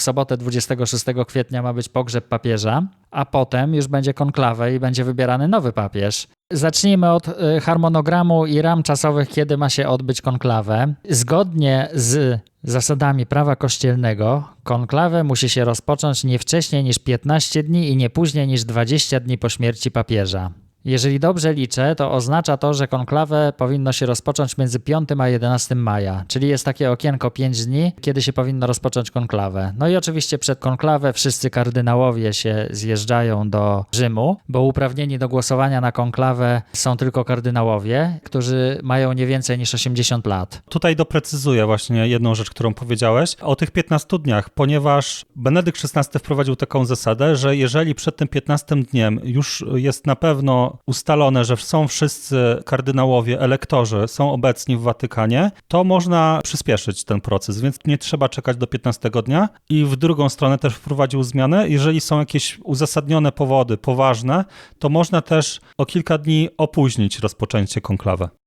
W sobotę 26 kwietnia ma być pogrzeb papieża, a potem już będzie konklawę i będzie wybierany nowy papież. Zacznijmy od y, harmonogramu i ram czasowych, kiedy ma się odbyć konklawę. Zgodnie z zasadami prawa kościelnego, konklawę musi się rozpocząć nie wcześniej niż 15 dni i nie później niż 20 dni po śmierci papieża. Jeżeli dobrze liczę, to oznacza to, że konklawę powinno się rozpocząć między 5 a 11 maja, czyli jest takie okienko 5 dni, kiedy się powinno rozpocząć konklawę. No i oczywiście przed konklawę wszyscy kardynałowie się zjeżdżają do Rzymu, bo uprawnieni do głosowania na konklawę są tylko kardynałowie, którzy mają nie więcej niż 80 lat. Tutaj doprecyzuję właśnie jedną rzecz, którą powiedziałeś o tych 15 dniach, ponieważ Benedykt XVI wprowadził taką zasadę, że jeżeli przed tym 15 dniem już jest na pewno ustalone, że są wszyscy kardynałowie, elektorzy, są obecni w Watykanie, to można przyspieszyć ten proces, więc nie trzeba czekać do 15 dnia. I w drugą stronę też wprowadził zmianę, jeżeli są jakieś uzasadnione powody, poważne, to można też o kilka dni opóźnić rozpoczęcie konklawy.